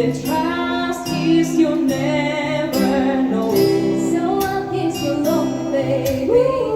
The trust is you'll never know. So I'll kiss your lonely, baby.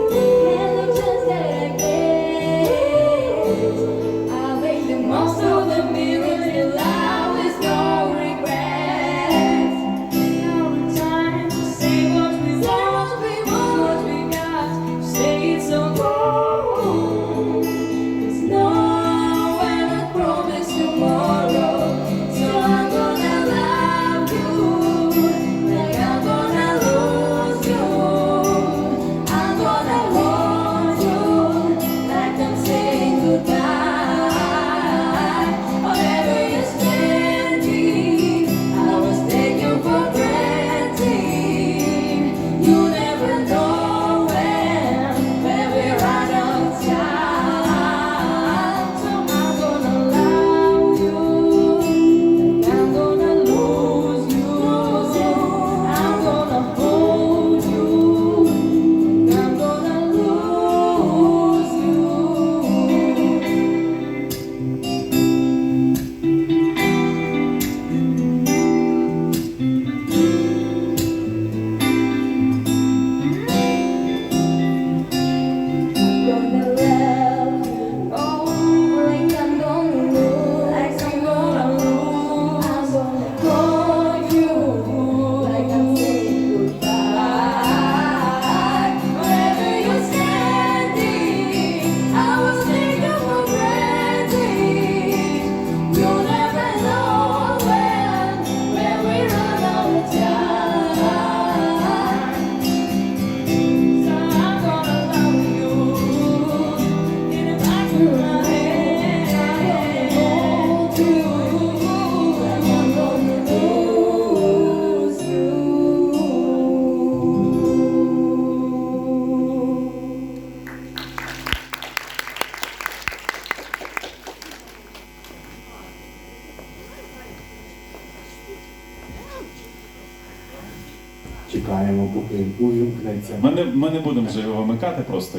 Чекаємо, поки увімкнеться. Ми не, ми не будемо вже його вимикати просто.